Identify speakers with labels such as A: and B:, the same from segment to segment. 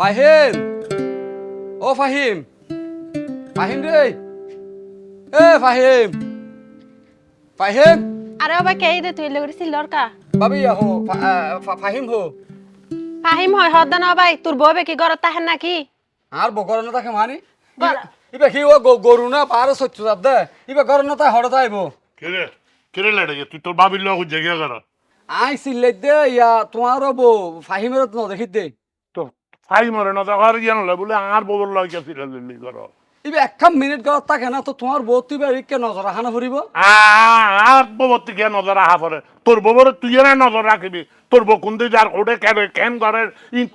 A: ফাহিম! ও ফাহিম! ফাহিম রে! এ ফাহিম! ফাহিম!
B: আরে বাবা কে দে তুই লগরি সিলর কা
A: বাবি হো ফাহিম হো।
B: ফাহিম হয় হদ না ভাই তোর বউ কি ঘরত তাহেন নাকি?
A: আর বকর না তাকে মানি?
B: গর-
A: ইবে কি ও গ- গরু না পারে সত্য যাব দে। ইবে গর না তাই হড় তাইব
C: কেরে কেরে লেড়ে তুই তোর বাবির লোক জায়গা কর
A: আই সিল্লাই দে ইয়া তোমার বউ ফাহিমের ন দেখি দে।
C: ফাই মরে না দেখার জ্ঞান লয় বলে আর কে দিল্লি কর।
A: ইবে একখান মিনিট গর তাকে না তো তোমার বউ তুই কে নজর হানা ফুরিব?
C: আর ববর থেকে নজর আহা পরে তোর ববর তুই এনে নজর রাখিবি। তোর বউ কোন দিকে যার ওটা কেন কেন করে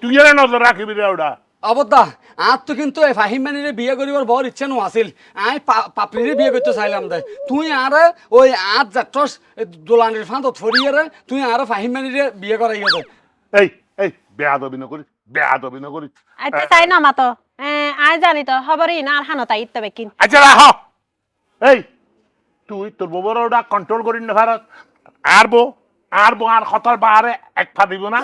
C: তুই এনে নজর রাখিবি রে ওটা।
A: অবদা আর তো কিন্তু এই ফাহিম মানিরে বিয়ে করিবার বড় ইচ্ছা নো আছিল আই পাপড়িরে বিয়ে করতে চাইলাম দে। তুই আর ওই আট যাত্রস দোলানির ফাঁদত ফরিয়ে রে তুই আর ফাহিম মানিরে বিয়ে করাইয়া দে।
C: এই এই বেয়া দবি না করিস। বেয়া অভিনয় করিস
B: আইতে চাই না মাতো আই জানি তো খবরই না আর হানো তাই ইত্তবে কিন।
C: আচ্ছা রাহ এই তুই তোর ববর ওটা কন্ট্রোল করিস না ভারত। আর বো আর বো আর খতার বাহারে এক ফা দিব না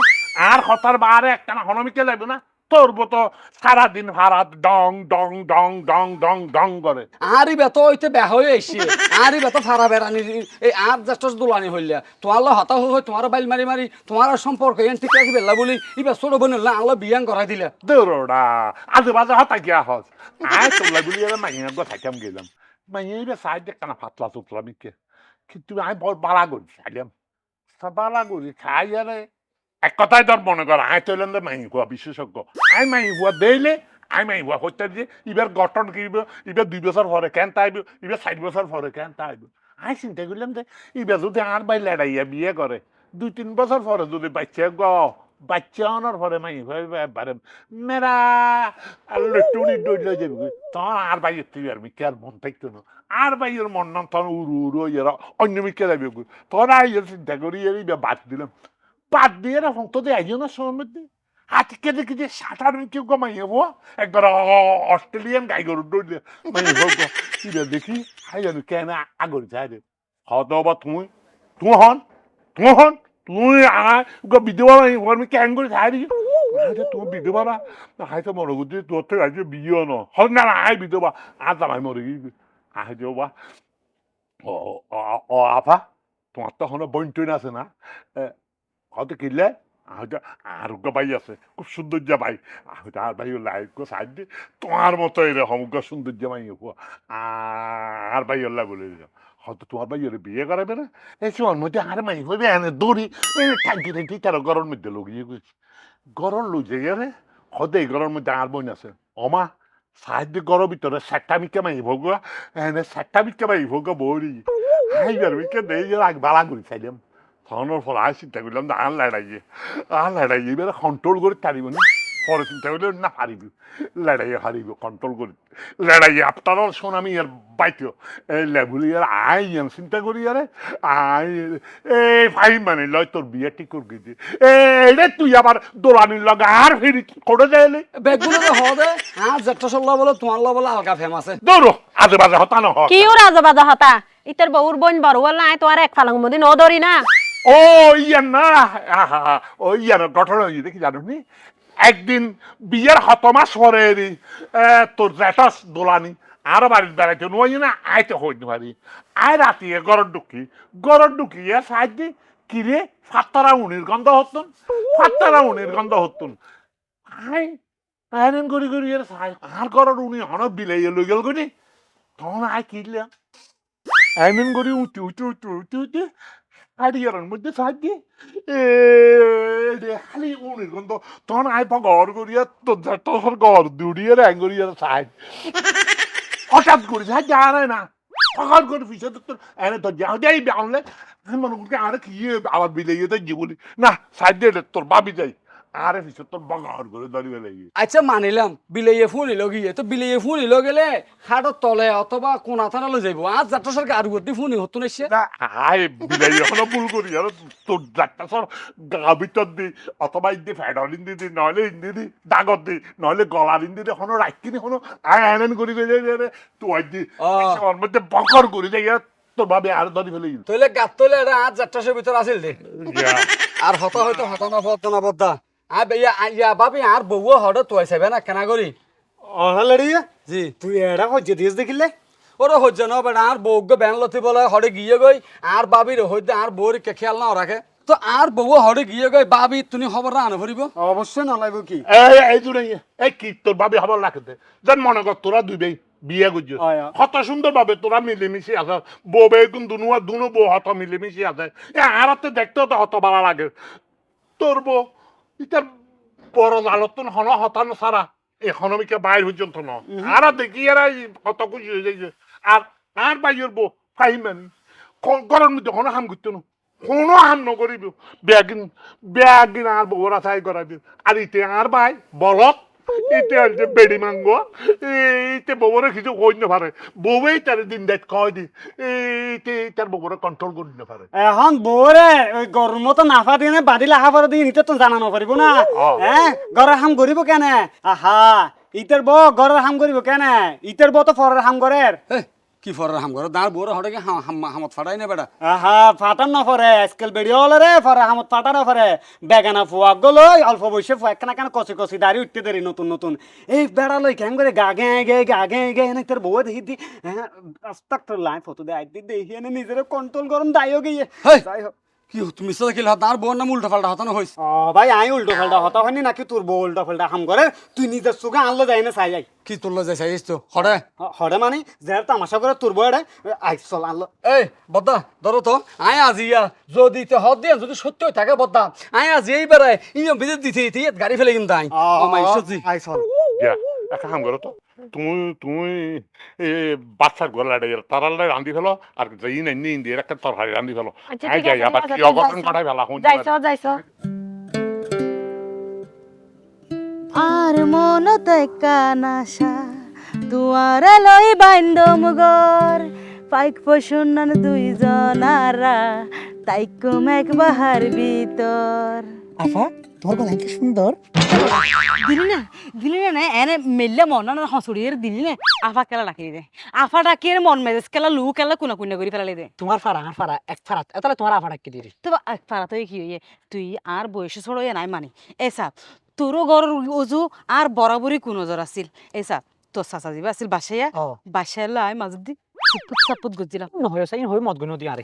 C: আর খতার বাহারে একটা না হনমিকে লাগবে না। তোর বো তো সারাদিন ভারাত ডং ডং ডং ডং ডং ডং করে।
A: আরই বেত ওইতে বেহ হয়ে আইসি আরই বেত ফারা বেড়ানি এই আট যাত্রস দোলানি হইলা। তোমার লো হতা হই তোমার বাইল মারি মারি তোমার সম্পর্ক এন ঠিক রাখি বেলা। বলি ইবা ছোট বোনের লা আলো বিয়ান করাই দিলা।
C: দৌড়া আজে বাজে হতা গিয়া হস আয় তোলা গুলি এবার মাইয়া গো থাকাম গেলাম। মাইয়া এবার সাইড দেখ কানা ফাতলা তুতলা মিকে কিন্তু আমি বড় বালা করি খাইলাম বালা করি খাই আরে এক কথাই তোর মনে কর, আয় তৈলেন মাহি হুয়া বিশেষজ্ঞ। আই মাই হুয়া দেইলে আই মাই হুয়া হত্যা দিয়ে এবার গঠন কিনব এবার দুই বছর পরে কেন তাইব এবার চার বছর পরে কেন তাইব আই চিন্তা করলাম যে, এবার যদি আর বাই লড়াইয়া বিয়ে করে, দুই তিন বছর পরে যদি বাচ্চা গ, বাচ্চা আনার পরে মাই বারে মেরা টুনি ডইলে যাবি তখন আর বাইর তুই আর মিকে আর মন থাকতো না। আর বাইয়ের মন নাম তখন উড়ু উড়ু অন্য মিকে যাবি তখন আইয়ের চিন্তা করি বাদ দিলাম। ফোন তোদের আইও না সময় মধ্যে আজকে দেখি যে সাঁতার কেউ কমাই হব একবার অস্ট্রেলিয়ান গাই গরু ডইলে মানে ইবা দেখি? হাই জানো কেন আগর যায় রে। হত বা তুই তুই হন তুই হন, তুই আয় বিধবা ওর আমি কেন করে যাই রে? আরে তুমি বিধবা না হাই, তো মনে করছি তোর থেকে আজকে বিয়ে ন। হন, না আয় বিধবা আজ আমায় মরে আয় যাও বা ও আফা তোমার তো এখনও বইন আছে না? হয়তো কিনলে হয়তো আরোগ্য ভাই আছে, খুব সৌন্দর্য ভাই হয়তো আর ভাই লাইক সাইড দিয়ে তোমার মতো এরকম সৌন্দর্য ভাই হব। আর ভাই ওল্লা বলে দিল। হয়তো তোমার ভাই ওরে বিয়ে করাবে না? এই সময় মধ্যে আর মাই হইবে, এনে দৌড়ি টাঙ্কি টাঙ্কি তারা গরম মধ্যে লগিয়ে গেছে গরম লুজে গেলে হয়তো এই গরম মধ্যে আর বই আছে। অমা সাহায্য গরম ভিতরে সাতটা মিকে মাই ভোগ এনে সাতটা মিকে মাই ভোগ বৌরি। আইবার মিকে দেই আগ বালা করি চাইলাম। তখনের ফল আয় চিন্তা করলাম না আর লড়াইয়ে আর লড়াইয়ে এবার কন্ট্রোল করে পারিব না। পরে চিন্তা করলে না পারিব লড়াইয়ে হারিব কন্ট্রোল করে। লড়াইয়ে আপনার সোনামি আর বাইতেও এই লেবুলি আর আই ইয়ান চিন্তা করি আরে আই এই ভাই মানে লয় তোর বিয়ে ঠিক করে এই রে তুই আবার দোলানির লগে আর ফিরি করে যাইলি।
A: বেগুলো তো হদে আট যাত্রস লা বলে তোমার লা বলে আলগা ফেমাস
C: দৌড়ো আজে বাজে হতা না হয়
B: কি ও রাজা বাজা হতা? ইতর বউর বোন বড় বল নাই তোমার এক ফালাং মদিন ও ধরি না।
C: ও ইয়া না ও ইয়া না ঘটনা দেখি জানো একদিন বিয়ের হত মাস পরে এরি, এ, তোর জ্যাঠাস দোলানি আর বাড়ির বেড়াইতে নয় না আইতে হইতে পারি। আয় রাতিয়ে গরর ঢুকি গরর ঢুকিয়ে সাহায্য কিরে ফাত্তারা উনির গন্ধ হতুন ফাত্তারা উনির গন্ধ হতুন। আয় আয়রন করি করি এর সাই আর গরর উনি হন বিলাইয়ে লই গেল করি তখন আয় কিনলাম আয়রন করি উঠি উঠি উঠি উঠি উঠি। হাড়িয়ারের মধ্যে সাহায্য খালি উনির গন্ধ তখন আয় গড় করিয়া তোর তোর গড় দুড়িয়ে র্যাং করিয়া সাহায্য হঠাৎ করে সাহায্য আনে না পাকার করে পিছিয়ে তোর এনে তোর যাও যাই আনলে আমি মনে করি আরে কি আবার বিলে তো জীবনি না সাহায্য তোর বাবি যাই আরে পিছিয়ে তোর বাগার করে দাঁড়িয়ে লাগি
A: আচ্ছা মানিলাম। বিলাইয়ে ফুনিল গিয়ে তো বিলাইয়ে ফুনিল গেলে খাটর তলে অথবা কোনা থানা লৈ যাইব। আজ যাত্রসর গাড়ি গতি ফুনি হতো না সে
C: না আয় বিলাই এখনও ভুল করি। আর তোর ডাক্তার সর গা ভিতর দি অথবা ইন্দি ফ্যাডলিন দি দি নইলে ইন্দি দি দাগত দি নইলে গলার ইন্দি দি এখনও রাখকিনি এখনও আই আয়নন করি গেলে রে তুই দি
A: অ।
C: ওর মধ্যে বকর করি যাই তোর ভাবে আর ধরি ফেলে
A: তইলে গাত তইলে এটা আজ যাত্রাসের ভিতর আছিল দে। আর হতা হয়তো হতা না পদ্মা না পদ্মা আ ইয়া বাপি আর বউও হড়ে তুই চাইবে না কেনা করি
D: অহলাড়িয়া
A: জি।
D: তুই এড়া হজ্জে দিস দেখিলে?
A: ওরে হচ্ছে না বেটা আর বউকে ব্যান লতি বলে হড়ে গিয়ে গই আর বাবির হইতে আর বউর কে খেয়াল না রাখে তো আর বউ গিয়ে গই বাবি তুমি খবর না আনে ভরিব
D: অবশ্যই কি?
C: এই এই। এই কি তোর ভাবি হবার রাখতে যেন মনে কর তোরা দুইবেই বিয়ে করছিস
D: আয়া।
C: কত সুন্দর ভাবে তোরা মিলেমিশে আছে। বউ বে গুণ দুনু দুনু বউ হত মিলেমিশে আছে। এ আরাতে দেখতেও তো হত ভালো লাগে। তোর বউ ইতার বড় লালতন হন হতানো সারা এখনমিকে বাইর পর্যন্ত ন। আর দেখি এরা কত খুশি হয়ে যাইছে। আর আর বাইয়ের বউ ফাইমানি গরম মধ্যে কোনো হাম করতে না। কোনো হাম নকরিব ব্যাগিন ব্যাগিন আর বউরা চাই করাবি আর ইতে আর বাই বলত ইতে আনছে বেড়ি মাঙ্গ। ইতে বউরে কিছু কই না পারে। বউই তার দিন দেখ কয় দি ইতে তার বউরে কন্ট্রোল করি না পারে।
D: এখন বউরে ওই গরম মতো নাফা দিয়ে বাদিলে হাফার দিয়ে নিতে তো জানানো পারিব না। হ্যাঁ ঘরের হাম করিব কেনে? আহা ইতের বউ ঘরের হাম করিব কেনে? ইতের বউ তো ফরের হাম করের
A: কি ফর হাম করে দাঁড় বড় হটে হামত ফাটাই না বেটা?
D: আহা ফাটান না ফরে আজকাল বেড়িয়ে হলে রে ফরে হামত ফাটা না ফরে। বেগানা ফুয়া গলো অল্প বয়সে ফুয়া কেনা কেন কষি কষি দাঁড়িয়ে উঠতে দেরি নতুন নতুন। এই বেড়া লই কেন করে গা গে গে গা গে এনে তোর বউ দেখি দি হ্যাঁ আস্তাক তোর লাই ফটো দে আইদি দেখি এনে নিজের কন্ট্রোল করুন দায়ও গিয়ে! যাই হোক।
A: কি তুমি সাথে কি দাঁড় বউর নাম উল্টা পাল্টা হতানো হইস
D: ও ভাই আই উল্টো ফাল্টা হতা হয়নি নাকি? তোর বউ উল্টো ফাল্টা হাম করে তুই নিজের চোখে আনলো যাই না চাই যাই
A: কি তুললে যাই চাইছ তো হড়ে
D: হরে মানে যে তামাশা করে তোর বউ এড়ে আই চল আনলো।
A: এই বদ্দা ধরো তো আয় আজি ইয়া যদি তে হদ দিয়ে যদি সত্য থাকে বদ্দা আয় আজি এই বেড়ায় ইয়ে বিদ্যুৎ দিতে দিতে গাড়ি ফেলে কিন্তু আই। ও মাই সত্যি
D: আই চল।
C: একটা কাম করো তো। তুমি তুমি এ বাচ্চার গোলা তারা রান্ধি ফেলো আর যাই না নি ইন্দিয়ার একটা তরকারি রান্ধি ফেলো।
B: আচ্ছা, ঠিক
C: যাই
B: আছে,
C: আবার কি
B: তুই
C: অঘটন
B: যাইছ।
C: ঘটাই ফেলা
B: যাইছ যাইছ। আর মন কানাসা দুয়ারে লই বাইন্দম গর পাইক পশুনান দুইজনারা তাইকুম এক বাহার ভিতর।
E: আফা? তোমার গলা কি সুন্দর।
B: দিলি না দিলি না এনে মেললে মন না হসুড়িয়ে দিলি না। আফা কেলা ডাকি দে। আফা ডাকি মন মেজাজ? কেলা লু কেলা কুনা কুনা করে ফেলালে দে।
E: তোমার ফাড়া আমার ফাড়া এক ফাড়া তাহলে তোমার আফা ডাকি দিরি
B: তো ফারা তুই কি হইয়ে? তুই আর বয়সে ছোট হয়ে নাই মানি। এসা তোরও ঘর অজু আর বরাবরই কোন নজর আছিল এসা তোর চাচা যাবা আছিল বাসাইয়া?
E: ও।
B: বাসায় লাই মাজত দি। সুপুত গজিলাম
E: নহয় চাই নহয় মদ গুণ দি আরে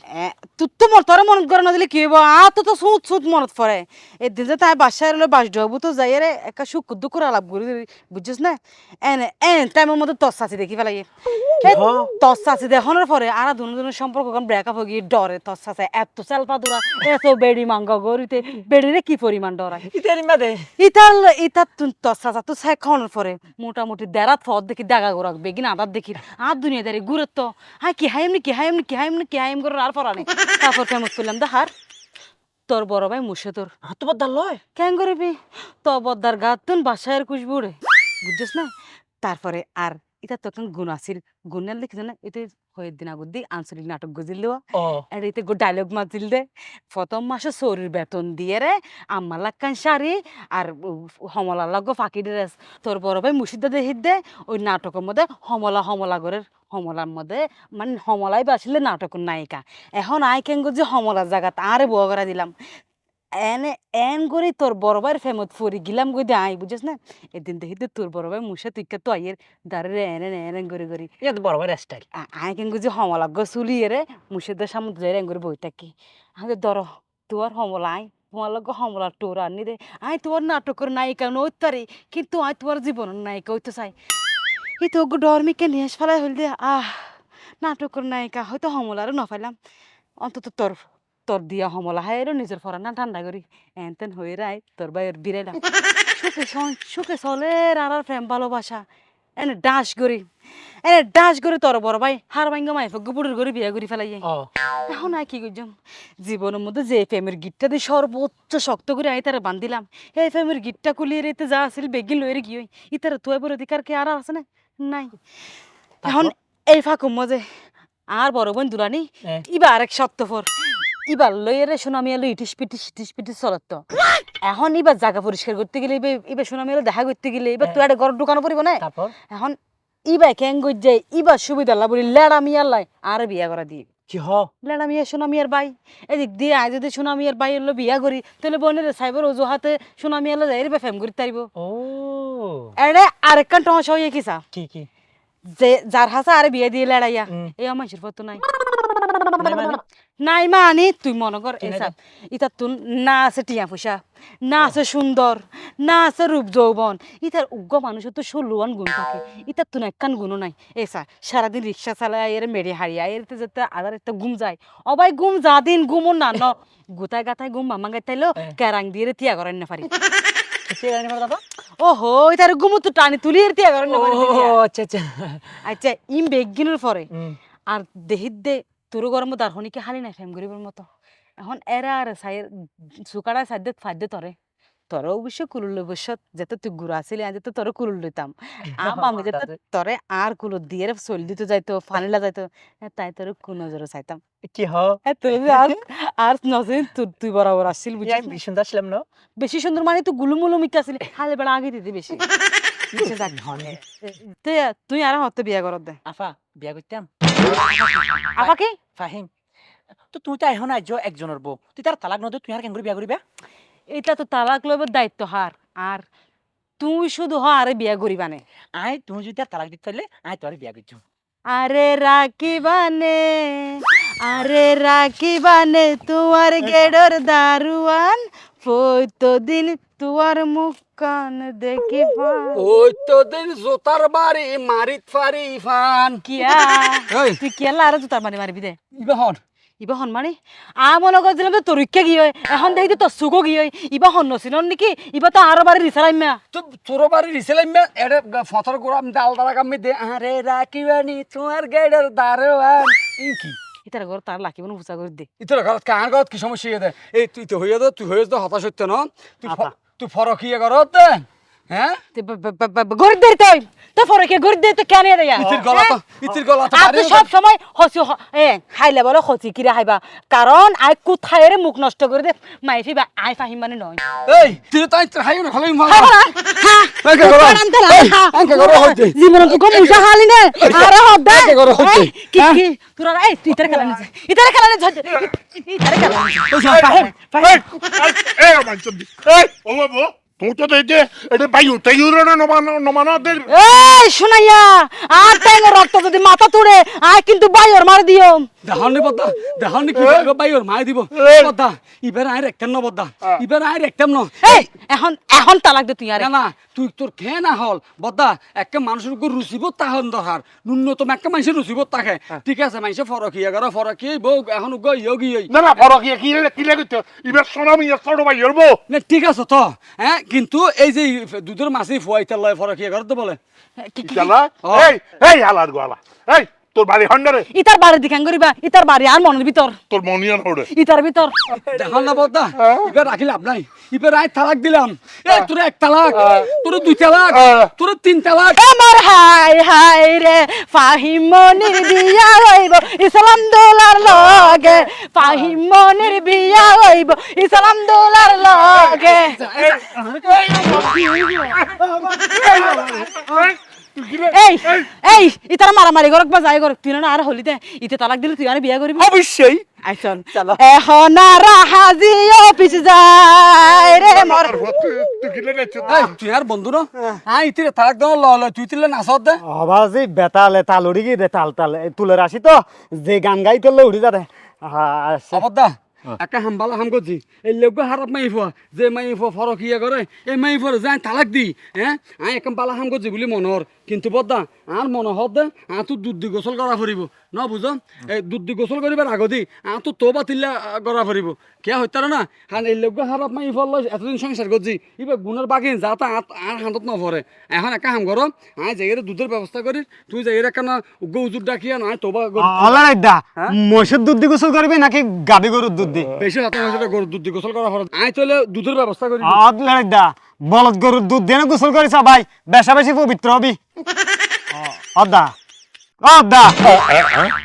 B: তুই তো মর তোর মনত করে নদিলে কি হইব আ তো তো সুত সুত মনত পড়ে এদিন যে তাই বাসায় রইল বাস ডবু তো যাই রে একা সুখ দুঃখ আলাপ করি বুঝছিস না? এনে এন টাইমের মধ্যে তোর চাচি দেখি ফেলাই চাচি দেখানোর পরে আর দুজনের সম্পর্ক কোন ব্রেকআপ হয়ে গিয়ে ডরে তোর চাচা এত সেলফা দূরা এত বেড়ি মাঙ্গা গরিতে বেড়িরে কি পরিমাণ ডরায়
E: ইতারি মাদে
B: ইতার ইতার তুন তোর চাচা তো খাওয়ানোর পরে মোটামুটি দেড়াত ফদ দেখি দাগা গোরাক বেগিন আদার দেখি। আর দুনিয়াদারি ঘুরে তো হ্যাঁ কি হাইমনি কি হাইমনি কি হাইমনি কি হাইম করে আর পরানি তারপর ফেমস করলাম হার তোর বড় ভাই মুসে তোর।
E: হাত বদ্দার লয়।
B: কেন করবি? তো বদ্দার গাতুন বাসায়ের খুশবু রে। বুঝছিস না? তারপরে আর এটা তো এখন গুণ আছিল। গুণের লিখি না এতে হয়ে দিন আগর দি আঞ্চলিক নাটক গজিল দেওয়া। আর এতে গো ডায়লগ মাতিল দে। প্রথম মাসে শরীর বেতন দিয়ে রে আম্মা লাক্কান শাড়ি আর হমলা লাগ ফাঁকি ড্রেস তোর বড় ভাই মুর্শিদা দেহিত দে ওই নাটকের মধ্যে হমলা হমলা গরের হমলার মধ্যে মানে হমলাই বাসিলে নাটকের নায়িকা। এখন আই কেন যে হমলার জায়গাত আরে বউ করে দিলাম। এনে এন করে তোর বড় ভাইয়ের ফেমত ফুরি গিলাম গই দে আই বুঝিস না? এদিন দেখিতে তোর বড় ভাই মুসে তুই তো আইয়ের দাঁড়ে এনে এনে করে করি।
E: ইয়াত বড় ভাই স্টাইল
B: আয় কেন যে হমলাগ্য চুলি এরে মুর্শিদের সামনে ধরে রেঙ্গুর বই থাকি আগে ধর তোর হমলা আই তোমার লগে হমলা টোর আনি দে। আই তোমার নাটকের নায়িকা নইতে পারি কিন্তু আই তোমার জীবনের নায়িকা হইতে চাই। এই তো ডরমিকে নিয়ে ফেলাই হইল দে। আহ নাটকের নায়িকা হয়তো হমলারও নফাইলাম। অন্তত তোর তোর দিয়া হমলা হাই নিজের ফরা না ঠান্ডা করি। এন তেন হয়ে রাই তোর বাইর বিরাইলাম সুখে সুখে চলে আর আর প্রেম ভালোবাসা। এনে ডাস করি এনে ডাস করে তোর বড় ভাই। হার ভাঙ্গা মাই গুপুরের করে বিয়া করি ফেলাই এখন আর কি করছাম জীবনের মধ্যে যে ফ্যামের গিটটা দিয়ে সর্বোচ্চ শক্ত করে আই তারা বান্ধিলাম। এই ফ্যামের গিটটা কুলিয়ে রেতে যা আছিল বেগিন লইরে গিয়ে ইতারা তুই বড় অধিকার কে আর আছে না? নাই। এখন এই ফাঁকুম মজে আর বড় বোন দুলানি। ইবা আরেক সত্যফর ইবার সোনামি এলো ইটিস পিটিস ইটিস পিটিস চলত। এখন এবার জায়গা পরিষ্কার করতে গেলে এবার এবার সোনামি এলো দেখা করতে গেলে এবার তুই একটা ঘর ঢুকানো পড়িব না।
E: তারপর?
B: এখন ইবা কেন গই যে ইবা সুবিধা লাভ বলি লেড়া মিয়ার লাই আর বিয়া করা দিয়ে।
E: কি হ
B: লেলা মিয়া বাই এদিক দিয়ে আয় যদি সোনা মিয়ার বাই হলো বিয়া করি তাহলে বোনের সাইবার অজুহাতে সোনা মিয়া হলো যাই ফেম করি তারিব
E: ও।
B: এড়ে আরেকখান হয়ে কিসা
E: কি কি?
B: যে যার হাসা আরে বিয়ে দিয়ে লড়াইয়া এই আমার নাই।
E: নাই মানে?
B: নাই মানে তুই মনে কর এসব ইতা তুন না আছে টিয়া পয়সা না আছে সুন্দর না আছে রূপ যৌবন। ইতার উগ্র মানুষের তো ষোলোয়ান গুণ থাকে। ইতার তুন একখান গুণও নাই। এসা সারাদিন রিক্সা চালায় এর মেরে হারিয়া এরতে যেতে আদার একটা ঘুম যায়। অবাই গুম যা দিন ঘুমও না ন। গোতায় গাতায় গুম মামা গাইতাইলো। ক্যারাং দিয়ে রে তিয়া করেন না পারি ওহো ইতার ঘুমও তো টানি তুলি এর তিয়া করেন না
E: আচ্ছা আচ্ছা।
B: আচ্ছা ইম বেগিনের পরে। আর দেহিত দে তোর গরম দারহনিকে হালি নাই ফেম গরিবের মতো। এখন এরা আর সাইয়ের সুকাড়া সাদ্যে ফাদ্যে তরে তোর অবশ্য কুলুল অবশ্য যেতে তুই গুড়া আসিলি আজ তো তোর কুলুল লইতাম আম আমি যেতে। তরে আর কুলো দিয়ে চল দিতে যাইতো ফানিলা যাইতো তাই তোর কোন নজরে চাইতাম
E: কি হ?
B: এ তুই আর আর নজরে তুই তুই বরাবর আসছিল বুঝছিস
E: আমি ভীষণ আসলাম না?
B: বেশি সুন্দর মানে তুই গুলুমুলু মিটে আসলি হালে বেড়া আগে দিতে বেশি তুই আর হতে বিয়া করত দে।
E: আফা বিয়া করতাম
B: আফা কি?
E: ফাহিম তো তুই তো এখন আজ একজনের বউ তুই তার তালাক নদে তুই আর কেন বিয়া করবি
B: এটা তো তালাক লইবার দায়িত্ব হার আর তুই শুধু হ আরে বিয়া করিবানে
E: আই তুমি যদি আর তালাক দিতে পারলে আই তোর বিয়া করছ
B: আরে রাখিবানে আরে রাখিবানে তোমার গেডর দারুয়ান পৈতো দিন তোমার মুখ কান দেখি
A: ওই তো দিন জোতার বাড়ি মারিত ফারি ফান।
B: কিয়া? তুই কিয়া আর জুতার মারি মারিবি দে?
A: ইবা হন।
B: ইবা হন মানে? আ মনে করছিলাম তো তরিক্ষা গিয়ে হয়। এখন দেখি তোর সুখও গিয়ে হয়। ইবা হন নছিল নাকি? ইবা তো আরও বাড়ি রিসালাইমা
A: তো তোর বাড়ি রিসেলাম এটা ফতর গোড়াম ডাল দাঁড়া কামি দে। আরে রাখিবানি তোমার গেডের দারোয়ান। ইনকি
B: ইতার ঘর তার লাকিব ফুচা করে দে।
A: ইতর ঘরত কাহার ঘরত কি সমস্যা দে? এই তুই তো হইয়া দে তুই হইয়া দে হতাশ হইতে ন। তুই। তুই ফরক ইয়ে করতে হ্যাঁ
B: গরিব দেরি তুই তো ফরে কে গরিব দেরি তো কেন রে
A: ইতির গলা তো ইতির গলা তো
B: তুই সব সময় হসি হ- এ খাইলে বলে হসি কিরে হাইবা কারণ আই কোথায় রে মুখ নষ্ট করে দে মাই ফিবা আই ফাহিম মানে নয়
A: এই তুই হাই না
B: খাইবা না? হ্যাঁ। না,
A: এই,
B: হ্যাঁ।
A: হইতে।
B: জীবন তো কম হালি নে আরে
A: করো হইতে।
B: কি কি তোরা এই তুই ইতারে খেলা নিছে ইতারে খেলা নিছে ইতারে খেলা
E: ফাহিম
C: এই, এই, এই, আমার চোদ্দ। এই, ও বাবু, তুই তো দেখে এটা বাইউ তাইউর না নমানো নমানো দের
B: এই শুনাইয়া আর টাইম রক্ত যদি মাথা তুড়ে আয় কিন্তু বাইর মার দিও।
A: দেহানি বদ্দা দেহানি কি করবে ভাই দিব। বদ্দা ইবার আই রেখতেন না বদ্দা ইবার আই রেখতাম না।
B: এই এখন এখন তালাক দে তুই আরে।
A: না না তুই তোর খেয়ে না হল। বদ্দা একটা মানুষের উপর রুচিবোধ তাহন দরকার ন্যূনতম একটা মানুষের রুচিবোধ থাকে ঠিক আছে মানুষে ফরক ইয়ে করো ফরক ইয়ে বউ এখন ইয়ে
C: না না ইয়ে কি কি ইবার সোনামি ইয়ে
A: না ঠিক আছে তো হ্যাঁ কিন্তু এই যে দুধের মাছি ফুয়াইতে লয় ফরক ইয়ে করতে বলে।
B: কি-।
C: এই এই হালার গোয়ালা। এই তোর বাড়ি হন্ডারে
B: ইতার বাড়ি দিকান করিবা ইতার বাড়ি আর মনের ভিতর
C: তোর মনিয়ান হড়ে
B: ইতার ভিতর
A: দেখান না বদ্দা এবার রাখি লাভ নাই এবার আই তালাক দিলাম এই তোর এক তালাক তোর দুই তালাক
C: হ্যাঁ।
A: তোর তিন তালাক
B: আমার হাই হাই রে ফাহিম মনির বিয়া হইব ইসলাম দোলার লগে ফাহিম মনির বিয়া হইব ইসলাম দোলার লগে এই এই। ইতার মারামারি করক বা যাই করক তুই না আর হলিতে ইতে তালাক দিলে তুই আর বিয়া করবি
E: অবশ্যই
B: আইসন এখন আর হাজি অফিস যায় রে মর
C: তুই
A: আর বন্ধু ন? হ্যাঁ ইতিরে তালাক দেওয়া ল ল তুই তিলে নাচত দে।
D: আবাজি বেতালে তাল উড়ি গিয়ে তাল তাল। তুলে রাশি তো যে গান গাই তোলে উড়ি যাবে আচ্ছা
A: অবদ্দা একটা হামবালা হাম করছি এই লোক হারাপ মাই ফুয়া যে মাই ফুয়া ফরক ইয়ে করে এই মাই ফুয়ার যাই তালাক দি হ্যাঁ আই একদম বালা হাম করছি বুলি মনর কিন্তু বদ্দা আর মনে হত দে আর তো দুধ দি গোসল করা ফুরিব ন বুঝ? এই দুধ দি গোসল করিবার আগদি তো তো বাতিল্লা করা ফুরিব কে হইতার না? হান এই লোক হারাপ মাই ফুয়া লয় এতদিন সংসার করছি এবার গুণের বাগিন যা তা আর হাতত নপরে এখন একা হাম করো আই জায়গায় দুধের ব্যবস্থা করি তুই জায়গায় একখানা উগ্র উজুর ডাকিয়া নয় তোবা
D: অলরাইট দা মহিষের দুধ দিয়ে গোসল করবি নাকি গাবি গরুর দুধ দি?
A: বেশি হাতে মাসে গরুর দুধ দি গোসল করা ফরজ আই চলে দুধের ব্যবস্থা করি
D: অলরাইট দা বলদ গরুর দুধ দিয়ে গোসল করিস ভাই? বেশা বেশি পবিত্র হবি অদা। অদা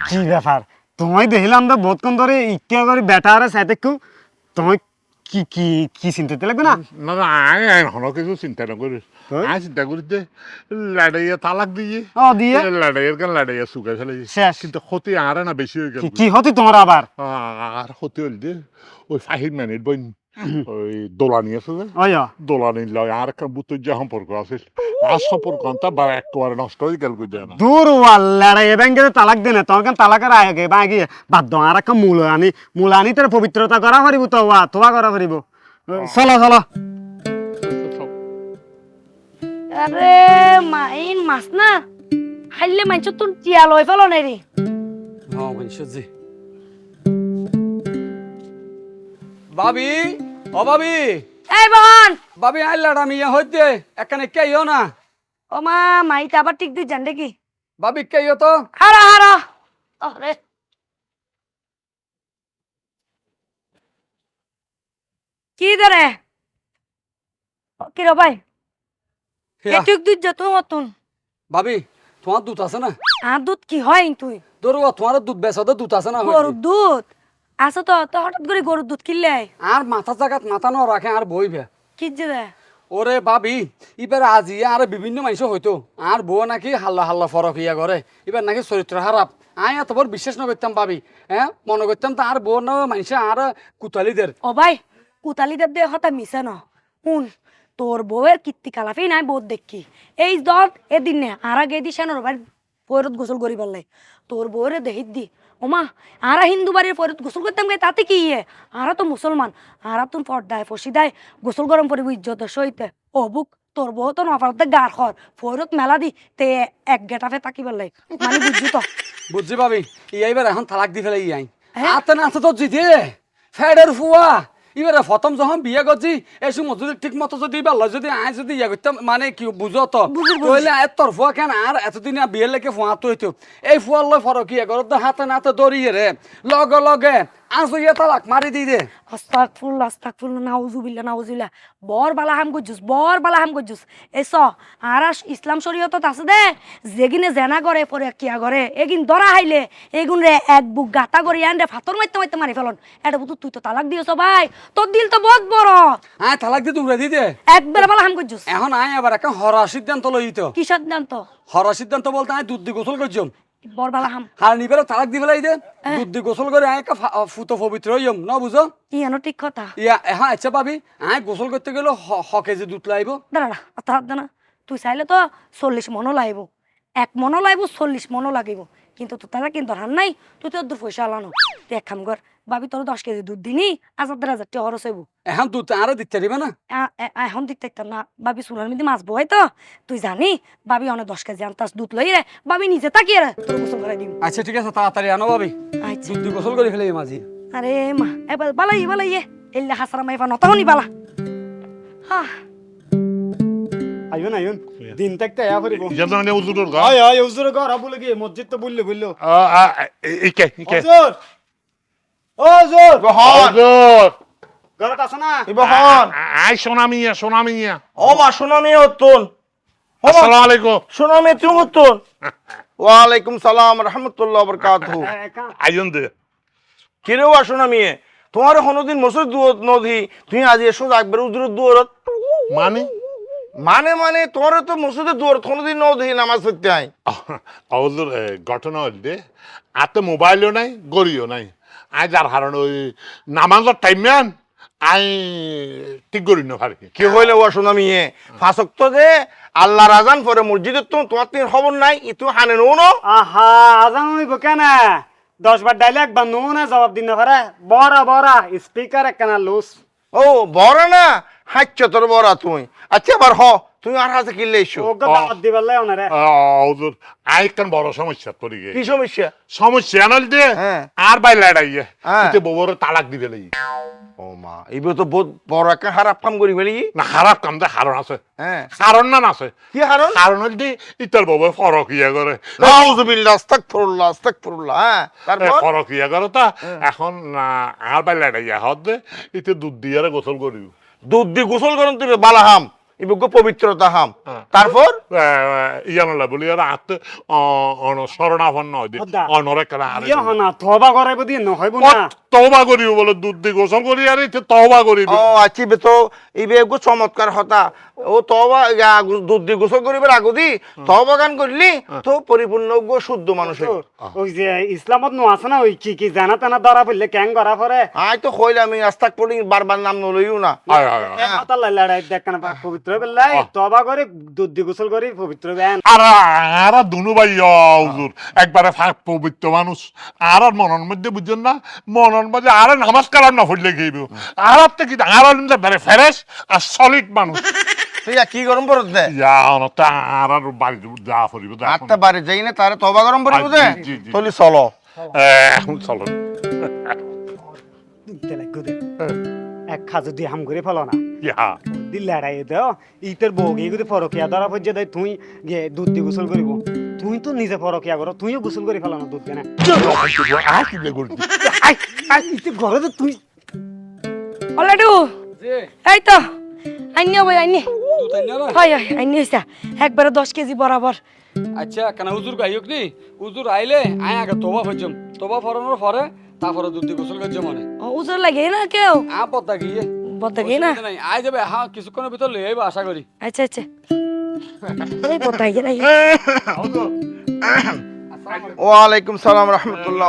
D: কি ব্যাপার? তোমায় দেখিলাম তো বহুতক্ষণ ধরে ইচ্ছা করে বেটা আর সাথে কেউ তোমায় কি কি কি চিন্তা লাগবে না?
C: না আই কিছু চিন্তা না
D: হ্যাঁ?
C: আজ চিন্তা করি যে লাড়াইয়া তালাক দিয়ে।
D: ও দিয়ে?
C: লাড়াইয়ের গান লাড়াইয়া শুকাই ফেলে
D: শেষ।
C: কিন্তু ক্ষতি আর না বেশি হয়ে গেল
D: কি- কি হতি তোমার আবার?
C: আর ক্ষতি হল যে ওই ফাহির ম্যানের বই ওই দোলানি আছে যে।
D: ওই
C: দোলানি লয় আর একটা বুতর যে সম্পর্ক আছে। আর সম্পর্ক তা বা একেবারে নষ্ট হয়ে গেল কই না
D: দূর তালাক দিনে কেন তালাকের আগে বাগিয়ে বাদ আর একটা মূল আনি মূল আনি তোর পবিত্রতা করা পারিব তো ওয়া তোয়া করা পারিব চলো চলো।
F: আরে মাইন মাছ না খাইলে মাছ তোর টিয়া লই ফেলো নাই রে
A: হ্যাঁ বংশজি বাবি ও বাবি।
F: এই বহন।
A: বাবি আইলাড আমি ইয়া হইতে এখানে কে ইও না?
F: ও মা মাইতে আবার ঠিক দিয়ে জান দেখি।
A: বাবি কে ইও তো
F: হারা হারা আরে কি দরে কি রে ভাই? এটুক দুধ যত মতন
A: বাবি তোমার দুধ আছে না?
F: আর দুধ কি হয় তুই?
A: ধরো তোমার দুধ বেচা তো দুধ আছে না?
F: গরুর দুধ? আছে তো তো হঠাৎ করে গরুর দুধ কিনলে
A: আর মাথা জাগাত মাথা ন রাখে আর বইবে?
F: কি যে
A: ওরে ভাবি এবার আজি আর বিভিন্ন মানুষ হইতো আর বউ নাকি হাল্লা হাল্লা ফরক ইয়া করে এবার নাকি চরিত্র খারাপ আয় এত বড় বিশ্বাস ন করতাম ভাবি। হ্যাঁ মনে করতাম তো আর বউ না মানুষ আর কুতালিদের
F: ও ভাই কুতালিদের দিয়ে হতা মিশে ন। শুন তোর বউয়ের কীর্তি কালাফি নাই বোধ দেখি। এই দত এদিন নে আর আগে দি সেনর বাড়ি পৈরত গোসল করি পারলে তোর বউরে দেহিত দি। ওমা আরা হিন্দু বাড়ির পৈরত গোসল করতাম গে তাতে কি ইয়ে? আরা তো মুসলমান। আরা তুন পর্দায় ফসিদায় গোসল গরম করিব ইজ্জত সইতে ও বুক তোর বউ তো নফারতে গার খর। পৈরত মেলা দি তে এক গেটাফে তাকি পারলে মানে বুঝছি তো?
A: বুঝছি ভাবি ই এইবার এখন তালাক দি ফেলে ইয়াই
F: হ্যাঁ?
A: আতে না তো জিতে ফেডের ফুয়া। এবারে প্রথম যখন বিয়ে করছি এই সময় যদি ঠিক মতো যদি ভালো যদি আয় যদি ইয়ে করতাম মানে কি বুঝো তো? তাহলে আয় তোর ফুয়া কেন? আর এতদিন আর বিয়ে লেগে ফুয়া তো হইতো। এই ফুয়ার লয় ফরক ইয়ে করো হাতে নাতে দড়িয়ে রে। লগে লগে আজ ইয়ে তালাক মারি দি দে।
F: আস্তাকফুল আস্তাকফুল নাউজুবিল্লাহ নাউজুবিল্লাহ। বর বালা হাম গজ্জুস বর বালা হাম গজ্জুস এস আর ইসলাম শরীয়তত আছে দে। যেগিনে জেনা করে পরে কিয়া করে এগিন দরা হাইলে এগুন রে এক বুক গাতা করি আন রে ফাতর মারতে মারতে মারি ফেলন। এটা বুঝু তুই তো তালাক দিয়েছ ভাই। তোর দিল তো বহুত বড়।
A: আয় তালাক দি তুমি দি দে।
F: একবার বালা হাম গজ্জুস
A: এখন আয় আবার একটা হরা সিদ্ধান্ত লই তো।
F: কি সিদ্ধান্ত?
A: হরা সিদ্ধান্ত বলতে আয় দুধ দি গোসল করছম
F: বর বালা হাম।
A: আর নিবেলে তালাক দি ফেলাই দে দুধ দি গোসল করে আয় ফুতো পবিত্র হইম ন বুঝো?
F: ইয়ানো ঠিক কথা।
A: ইয়া হ্যাঁ আচ্ছা পাবি। আয় গোসল করতে গেলে হ- হ কেজি দুধ লাইব।
F: দাঁড়া হাত না। তুই চাইলে তো চল্লিশ মনও লাগব এক মনও লাগব চল্লিশ মনও লাগিব। কিন্তু তো তারা কিন্তু দরকার নাই তুই তো দূর পয়সা আলানো। তুই এক কাম কর ভাবি তোর দশ কেজি দুধ দিনি আজ দেড় হাজার টাকা খরচ হইব।
A: এখন দুধ আরও দিতে পারিবে না?
F: এখন থাকতাম না। ভাবি সোনার মধ্যে মাছ বই তো। তুই জানি ভাবি অনেক দশ কেজি আনতাস দুধ লই রে। ভাবি নিজে তাকিয়ে রে তোর গোসল করে দিম।
A: আচ্ছা ঠিক আছে তাড়াতাড়ি আনো পাবি
F: আচ্ছা।
A: দুধ গোসল করে ফেলে মাঝি।
F: আরে মা এবার বালাই বালাই এ। এলে হাসারা মাইফা নতাহনি বালা। হা
D: আইন আইন দিন থাকতে আয়া পারিব
C: যেন মানে উজুরের গা।
D: হয় হয় হুজুর ঘর বলে কি মসজিদ তো বললে বলল।
C: ইকে ইকে
D: হুজুর! ও আছে না
G: ইবহন
C: আই সোনামিয়া সোনামিয়া
G: ও মা সোনামি হতুন ও মা
C: আসসালামু আলাইকুম।
G: সোনামি তুমি হতুন ওয়ালাইকুম সালাম রহমতুল্লাহ বরকাতুহু।
C: আইজন দে।
G: কিরে ওয়া সোনামি তোমার হনদিন মসজিদ দুয়ত নদী তুমি আজি এসো একবার উদুর দুয়ারত।
C: মানে?
G: মানে মানে তোমার তো মসজিদের দুয়ারত হনদিন নদী নামাজ পড়তে আই
C: ঘটনা হল দে আতে মোবাইলও নাই গড়িও নাই। আই যার হারণ ওই নামাজের টাইম ম্যান আই ঠিক করি না পারি
G: কি হইলে ওয়া সোনামি ফাঁসক তো যে আল্লাহ রাজান পরে মসজিদের তো তোমার তিন খবর নাই ইতু হানে নো ন?
D: আহা আজান হইব কেন? দশ বার ডাইলেক বা নুনে জবাব দিন না পারে বড়া বড়া স্পিকার একখানা লুস
G: ও বড় না? হাচ্ছ তোর বড় তুই। আচ্ছা এবার হ। তুমি আর হাতে কিনলে এসো।
C: হুজুর বড় সমস্যা গে
G: কি সমস্যা?
C: সমস্যা দে
G: হ্যাঁ।
C: আর বাই লড়াইয়ে
G: হ্যাঁ।
C: বউর তালাক দিবে লাগি।
G: ও মা এইবার তো বহুত বড় একটা খারাপ কাম করি ফেলি।
C: না খারাপ কাম দে কারণ আছে।
G: হ্যাঁ।
C: কারণ না আছে
G: কি কারণ
C: কারণ হল দি ইতার বউ ফরক ইয়ে করে।
G: নাউজুবিল্লাহ আস্তাগফিরুল্লাহ আস্তাগফিরুল্লাহ। হ্যাঁ তারপর?
C: ফরক ইয়ে করে তা। এখন আর বাই লড়াইয়া হদ দে। ইতে দুধ দিয়ে গোসল করিও
G: দুধ দিয়ে গোসল করেন তুমি বালাহাম। ইবুগ্য পবিত্রতা হাম।
C: হ্যাঁ।
G: তারপর?
C: ইয়ানলা বলি আর আত অন শরণাপন্ন হই দে। অনরে আর
D: ইয়ে হনা থবা করাইব ন হইব না।
C: তওবা করিব বলে দুধ দি গোসল করি আর তওবা করিব।
G: ও আচ্ছা বে তো ইবে গো চমৎকার হতা ও তবা দুধ দি গোসল করিবার আগদি তবা গান করলি তো পরিপূর্ণ শুদ্ধ মানুষ
D: ওই যে ইসলামত নো আছে না ওই কি কি জানা টানা ধরা পড়লে ক্যাং ধরা পড়ে?
G: আই তো কইলাম আমি রাস্তাক পড়ি বারবার নাম নলইও না।
D: এক কথা লড়াই দেখ কেন পবিত্র বেলাই তবা করে দুধ দি গোসল করি পবিত্র বেন
C: আর আর দুনু ভাই হুজুর। একবারে ফাঁক পবিত্র মানুষ। আর মনের মধ্যে বুঝছেন না মনের মধ্যে আর নামাজ কালাম না ফুটলে খেইব আর আর থেকে আর বেড়ে ফেরেস আর সলিড মানুষ।
G: তুই কি গরম পড়ত দে
C: ইয়া অনতা আর আর বাড়ি যা ফুরিব যা
G: আটটা বাড়ি যাই না তারে তবা গরম পড়িব দে। তলি চলো।
C: এখন চলো।
D: এক খাজু দিয়ে হাম করে ফেলো না।
C: ইয়া।
D: দি লড়াই দাও। ইতের বউ গিয়ে যদি ফরকিয়া ধরা পড়ছে দেয় তুই গিয়ে দুধ দি গোসল করিব। তুই তো নিজে ফরকিয়া করো তুইও গোসল করে ফেলো না দুধ দিয়ে না
C: আর কি বে করবি
D: ইতে ঘরে তো তুই।
F: অলরেডু
A: যে
F: এই তো। আইনি ভাই আইনি। হয় হয় আইনি হইছা। একবারে দশ কেজি বরাবর।
A: আচ্ছা কেন হুজুর গাইক নি? হুজুর আইলে আয় আগে তোবা ফজম তোবা ফরানোর পরে তারপরে দুধ গোসল করছে মনে।
F: ও, উজর লাগে না কেউ?
A: আ পদ্মা গিয়ে
F: বলতে গিয়ে না?
A: আয় যাবে হ্যাঁ কিছুক্ষণের ভিতর লই আইবা আশা করি।
F: আচ্ছা আচ্ছা। এই বলতে গিয়ে না
G: ওয়ালাইকুম সালাম রহমতুল্লাহ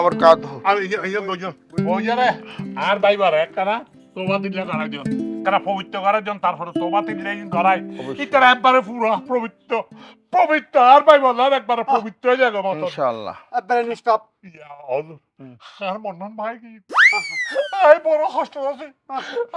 C: আর একখানা তোবা দিলে কারা পবিত্র করার জন্য তারপরে তোবা দিলে ধরাই ইতার একবারে পুরো পবিত্র পবিত্র আর বাইবার আর একবারে পবিত্র হয়ে যাবে মত
G: ইনশাআল্লাহ।
D: স্টপ
C: ইয়া আর মনন ভাই কি? আই বড় কষ্ট আছে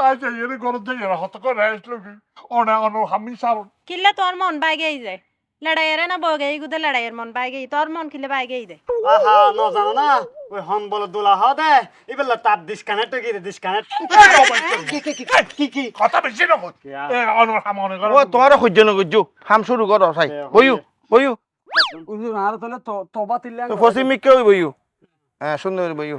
C: আই যে এর ঘর থেকে হত করে রেস্ট লগি অনে অন হামি সারন
H: কিল্লে তোর মন বাইগেই যায়। লড়াইয়ের না বগেই গুদে লড়াইয়ের মন বাইগেই তোর মন কিলে বাইগেই যায়।
D: আহা ন জানো না? ওই হন বল দোলা হ দে এবেলা তার ডিসকানেক্ট গিয়ে ডিসকানেক্ট কি কি কি কি কি?
C: কথা বেশি নকত এ অন হামনে
G: ও তোমার সহ্য নগজ্জু হাম শুরু কর চাই বইউ বইউ
A: হুজুর আর তাহলে তো- তোবা তিল্লে
G: ফসি মিকে বইউ হ্যাঁ সুন্দর বইউ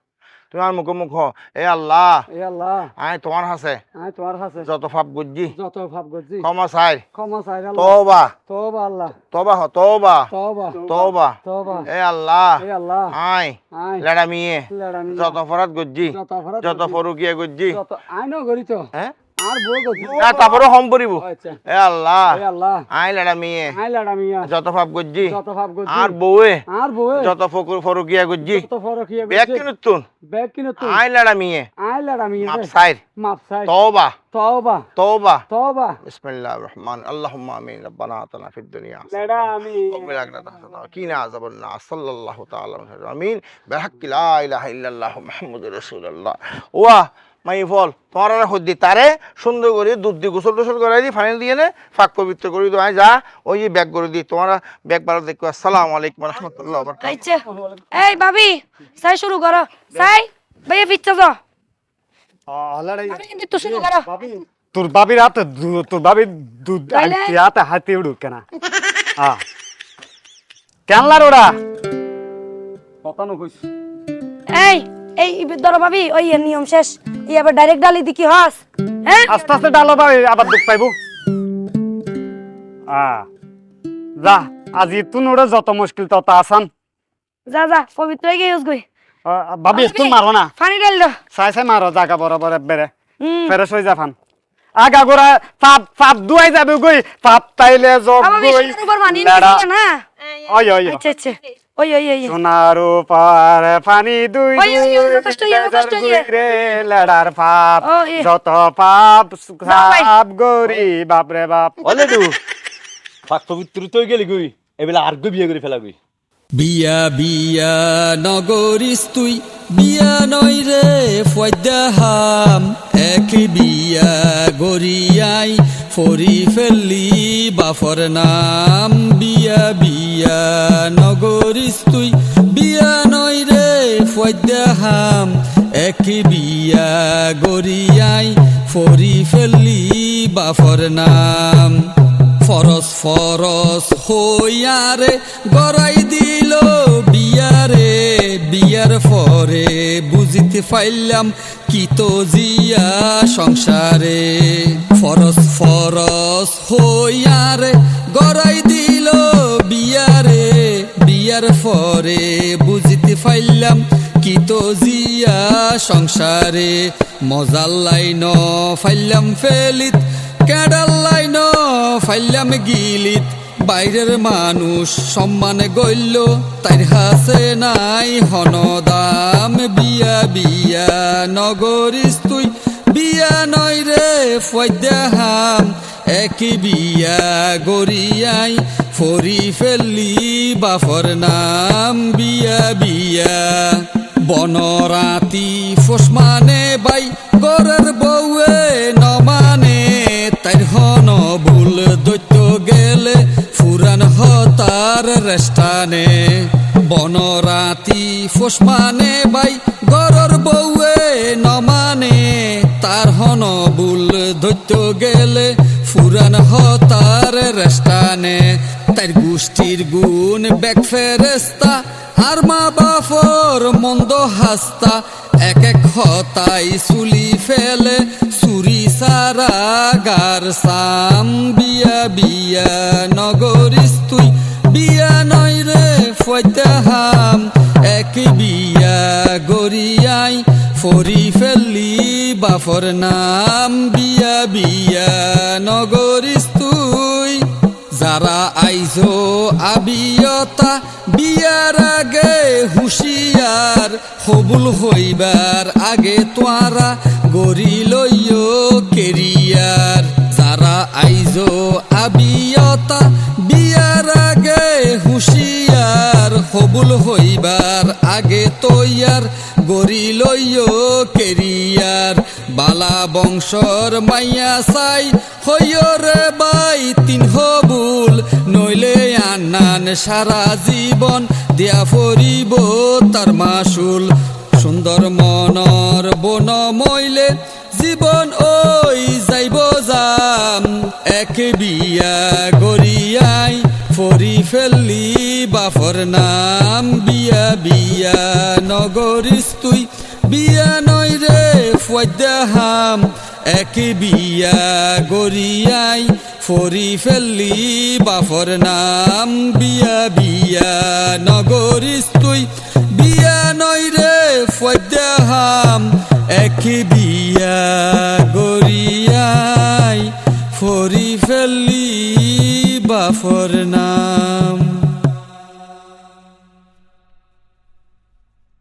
G: তুমি আর মুখে মুখ এ আল্লাহ।
A: এ আল্লাহ।
G: আয় তোমার হাসে
A: আয় তোমার হাসে
G: যত পাপ গজ্জি
A: যত পাপ গজ্জি
G: ক্ষমা চাই।
A: ক্ষমা চাই আল্লাহ।
G: তওবা।
A: তওবা আল্লাহ।
G: তওবা হ
A: তওবা।
G: তওবা।
A: তওবা।
G: এ আল্লাহ।
A: এ আল্লাহ।
G: আয়
A: আয় লড়ামিয়ে।
G: যত অপরাধ গজ্জি
A: যত অপরাধ
G: যত ফরুকিয়া গজ্জি
A: যত আইনো তো
G: হ্যাঁ? আল্লাহ। আমিন।
A: রব্বানা আতিনা ফিদ
G: দুনিয়া লাডা আমিন। ওয়া বিল আখিরাতি হাসানাহ কিনা আযাবান মাই ফল তোমার আর হদ্দি তারে সুন্দর করে দুধ দিয়ে গোসল টোসল করাই দি ফাইনাল দিয়ে নে ফাঁক পবিত্র করে দিও আয় যা ওই যে ব্যাগ করে দি তোমার ব্যাগ বারো দেখো আসসালামু আলাইকুম রহমতুল্লাহ
F: এই ভাবি সাই শুরু করো সাই ভাইয়া ফিচ্ছা যাও কিন্তু শুরু করো।
D: তোর বাবির হাতে দু- তোর বাবির দুধ হাতে হাতে উড়ুক কেনা। হ্যাঁ কেন লার ওরা?
A: কথা নকইস
F: এই এই ধরো ভাবি ওই নিয়ম শেষ। এই আবার ডাইরেক্ট ডালি দি কি হস? হ্যাঁ?
D: আস্তে আস্তে ডালো পাবে আবার দুঃখ পাইব। আহ যা আজি তুন ওরা যত মুশকিল তত আসান।
F: যা যা পবিত্র হয়ে গিয়ে গই
D: ভাবি তুন মারো না?
F: পানি ঢাল দাও
D: চাই চাই মারো জাগা বরাবর বেড়ে
F: হুম
D: ফেরেস হয়ে যা ফান। আগা গোড়া পাপ পাপ দুয়াই যাবে গই পাপ তাইলে জব গই
F: না?
D: ওই ওই
F: আচ্ছা আচ্ছা। ওই ওই ওই
D: সোনার পার পানি দুই
F: ওই, ওই, ওই, যথেষ্ট ইয়ে, যথেষ্ট ইয়ে।
D: রে লেডার পাপ। যত পাপ সাপ গরি বাপ রে বাপ
I: অলে দু ফাক পবিত্র তো গেলি গই এবেলা আর বিয়ে করে ফেলা গই
J: বিয়া বিয়া নগরিস তুই বিয়া নই রে ফয়দা হাম এক বিয়া গরিয়াই ফরি ফেললি বাফর নাম বিয়া বিয়া নগরিস তুই বিয়া নই রে ফদ্যাহাম। একই বিয়া গরিয়াই ফরি ফেললি বাফর নাম। ফরস ফরস হইয়ারে, গড়াই দিল বিয়ারে, বিয়ার ফরে বুঝিতে পাইলাম কি তো জিয়া সংসারে। ফরস ফরস হইয়ারে, গড়াই দিল বিয়ারে, বিয়ার ফরে বুঝিতে পাইলাম কি তো জিয়া সংসারে। মজার লাইন ফাইলাম ফেলিত ক্যাডাল লাইন ফাইলাম গিলিত। বাইরের মানুষ সম্মানে গইল, তাইর হাসে নাই হনদাম। বিয়া বিয়া, নগরিস তুই, বিয়া নয় রে ফদ্যাহাম একই বিয়া গরিয়াই ফরি ফেললি বাফর নাম। বিয়া বিয়া, বনরাতি ফসমানে বাই, গরের বউয়ে নমানে হন ভুল দৈত্য গেলে ফুরান হতার রেস্টানে বনরাতি ফোসমানে বাই গরর বউয়ে নমানে। তার হন ভুল দৈত্য গেলে ফুরান হতার রেস্টানে তার গোষ্ঠীর গুণ ব্যাক ফেরেস্তা আর মা বাফর মন্দ হাস্তা। এক এক হতাই চুলি ফেলে, চুরি সারা গার সাম। বিয়া বিয়া নগরিস তুই বিয়া নয় রে ফৈতাহাম এক বিয়া গরিয়াই ফরি ফেললি বাফর নাম। বিয়া বিয়া নগরিস তুই যারা আইজো আবিয়তা, বিয়ার আগে হুশিয়ার হবুল হইবার আগে তোয়ারা গড়ি লইও কেরিয়ার। যারা আইজো আবিয়তা, বিয়ার আগে হুশিয়ার হবুল হইবার আগে তৈয়ার, গড়ি লইও কেরিয়ার। বালা বংশর মাইয়া চাই, হইয় রে বাই তিন সারা জীবন দিয়া ফরিব তার মাসুল। সুন্দর মনর বন মইলে জীবন ওই যাইব যাম এক বিয়া গরিয়াই ফরি ফেললি বাফর নাম। বিয়া বিয়া নগরিস তুই বিয়া নয় রে ফদ্যাহাম এক বিয়া গরিয়াই ফরি ফেললি, বাফর নাম বিয়া বিয়া নগরিস তুই। বিয়া নয় রে ফদ্যাহাম এক বিয়া গরিয়াই ফরি ফেললি, বাফর নাম।